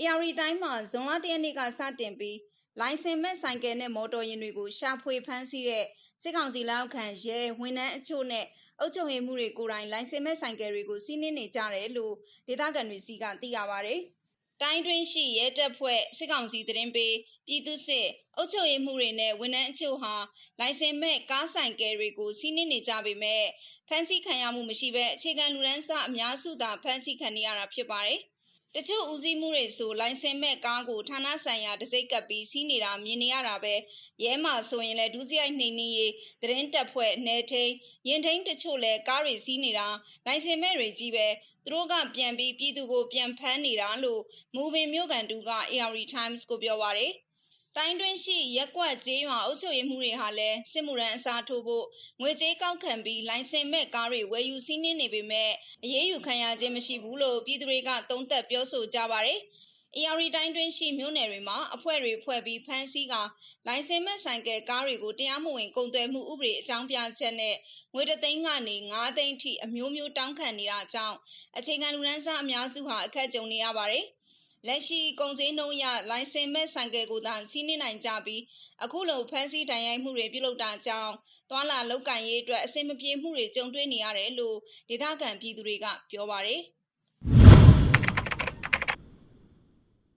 AR တိုင်းမှာဇွန်လ၁ရက်နေ့ကစတင်ပြီးလိုင်စင်မဲ့ဆိုင်ကယ်နဲ့မော်တော်ယာဉ်တွေကိုရှာဖွေဖမ်းဆီးတဲ့စစ်ကောင်စီလက်အောက်ခံရဲဝန်ထမ်းအချို့နဲ့အုပ်ချုပ်ရေးမှုတွေကိုယ်တိုင်လိုင်စင်မဲ့ဆိုင်ကယ်တွေကိုစီးနင်းနေကြတယ်လို့ဒေသခံတွေစီကသိရပါဗျ။တိုင်းတွင်းရှိရဲတပ်ဖွဲ့စစ်ကောင်စီတရင်ပေးပြည်သူစစ်အုပ်ချုပ်ရေးမှုတွေနဲ့ဝန်ထမ်းအချို့ဟာလိုင်စင်မဲ့ကားဆိုင်ကယ်တွေကိုစီးနင်းနေကြပေမဲ့ဖမ်းဆီးခံရမှုမရှိဘဲအခြေခံလူရန်စအများစုသာဖမ်းဆီးခံနေရတာဖြစ်ပါတယ်။ တချို့ဦးစီးမှုတွေဆိုလိုင်စင်မဲ့ကားကိုဌာနဆိုင်ရာတစိ့ကပ်ပြီးစီးနေတာမြင်နေရတာပဲရဲမှာဆိုရင်လည်းဒုစရိုက်နှိမ်နှင်းရေးသတင်းတပ်ဖွဲ့နယ်ထိန်ရင်ထိန်တချို့လည်းကားတွေစီးနေတာလိုင်စင်မဲ့တွေကြီးပဲသူတို့ကပြန်ပြီးပြည်သူကိုပြန်ဖမ်းနေတာလို့မူပင်မြို့ကန်တူက AR Times ကိုပြောပါတယ် တိုင်းတွင်းရှိရက်ကွက်ကျေးရွာအုပ်ချုပ်ရေးမှုတွေဟာလည်းစစ်မှုရန်အစားထိုးဖို့ငွေကြေးကောက်ခံပြီးလိုင်စင်မဲ့ကားတွေဝယ်ယူစီးနင်းနေပေမဲ့အရေးယူခံရခြင်းမရှိဘူးလို့ပြည်သူတွေကသုံးသပ်ပြောဆိုကြပါတယ်။ AR တိုင်းတွင်းရှိမြို့နယ်တွေမှာအဖွဲ့တွေဖွဲ့ပြီးဖမ်းဆီးကလိုင်စင်မဲ့ဆိုင်ကယ်ကားတွေကိုတရားမဝင်ကုန်သွယ်မှုဥပဒေအကြောင်းပြချက်နဲ့ငွေတသိန်းကနေ9သိန်းထိအမျိုးမျိုးတောင်းခံနေတာကြောင့်အခြေခံလူရန်စားအများစုဟာအခက်ကြုံနေရပါတယ်။ လက်ရှိကုန်စည်နှုန်းရလိုင်စင်မဲ့ဆိုင်ကယ်ကိုသာစီးနင်းနိုင်ကြပြီးအခုလိုဖမ်းဆီးတိုင်ရိုက်မှုတွေပြုလုပ်တာကြောင့်သွာလာလောက်ကင်ရေးအတွက်အဆင်မပြေမှုတွေကြုံတွေ့နေရတယ်လို့ဒေသခံပြည်သူတွေကပြောပါတယ်။